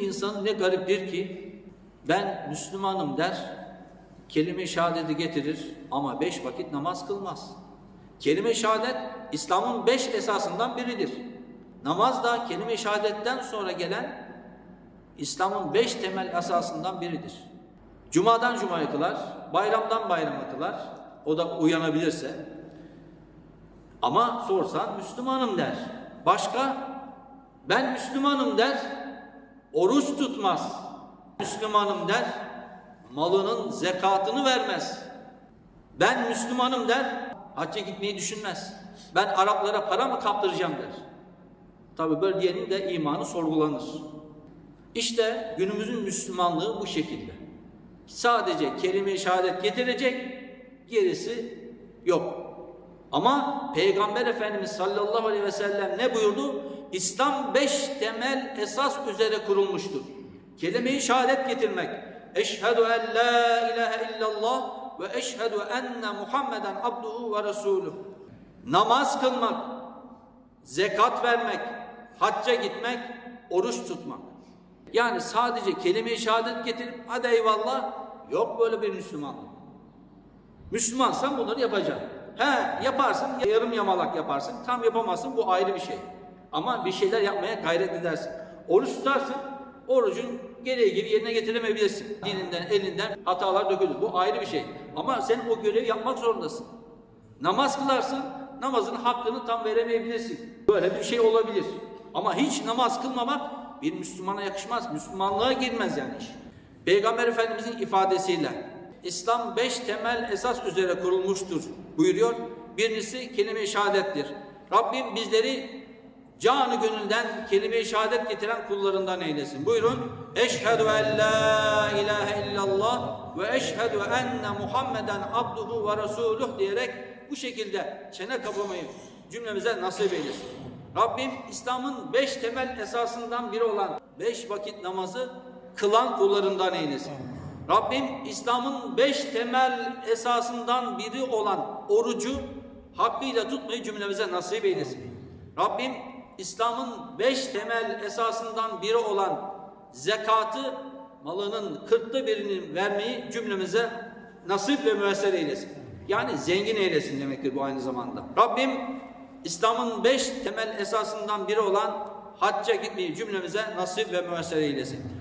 insan ne gariptir ki ben Müslümanım der, kelime-i şehadeti getirir ama beş vakit namaz kılmaz. Kelime-i şehadet İslam'ın beş esasından biridir. Namaz da kelime-i şehadetten sonra gelen İslam'ın beş temel esasından biridir. Cuma'dan cumaya kılar, bayramdan bayrama kılar. O da uyanabilirse. Ama sorsan Müslümanım der. Başka? Ben Müslümanım der, oruç tutmaz. Müslümanım der, malının zekatını vermez. Ben Müslümanım der, hacca gitmeyi düşünmez. Ben Araplara para mı kaptıracağım der. Tabi böyle diyenin de imanı sorgulanır. İşte günümüzün Müslümanlığı bu şekilde. Sadece kelime-i şehadet getirecek, gerisi yok. Ama Peygamber Efendimiz sallallahu aleyhi ve sellem ne buyurdu? İslam beş temel esas üzere kurulmuştur. Kelime-i şehadet getirmek. Eşhedü en la ilahe illallah ve eşhedü enne Muhammeden abduhu ve resuluh. Namaz kılmak, zekat vermek, hacca gitmek, oruç tutmak. Yani sadece kelime-i şehadet getirip hadi eyvallah yok böyle bir Müslümanlık. Müslümansan bunları yapacaksın. He yaparsın yarım yamalak yaparsın tam yapamazsın bu ayrı bir şey. Ama bir şeyler yapmaya gayret edersin. Oruç tutarsın orucun gereği gibi yerine getiremeyebilirsin. Dilinden elinden hatalar dökülür bu ayrı bir şey. Ama sen o görevi yapmak zorundasın. Namaz kılarsın namazın hakkını tam veremeyebilirsin. Böyle bir şey olabilir. Ama hiç namaz kılmamak bir Müslümana yakışmaz. Müslümanlığa girmez yani iş. Peygamber Efendimizin ifadesiyle İslam beş temel esas üzere kurulmuştur buyuruyor. Birincisi kelime-i şehadettir. Rabbim bizleri canı gönülden kelime-i şehadet getiren kullarından eylesin. Buyurun. Eşhedü en la ilahe illallah ve eşhedü enne Muhammeden abduhu ve resuluh diyerek bu şekilde çene kapamayı cümlemize nasip eylesin. Rabbim İslam'ın beş temel esasından biri olan beş vakit namazı kılan kullarından eylesin. Rabbim İslam'ın beş temel esasından biri olan orucu hakkıyla tutmayı cümlemize nasip eylesin. Rabbim İslam'ın beş temel esasından biri olan zekatı malının kırkta birini vermeyi cümlemize nasip ve müesser eylesin. Yani zengin eylesin demektir bu aynı zamanda. Rabbim İslam'ın beş temel esasından biri olan hacca gitmeyi cümlemize nasip ve müesser eylesin.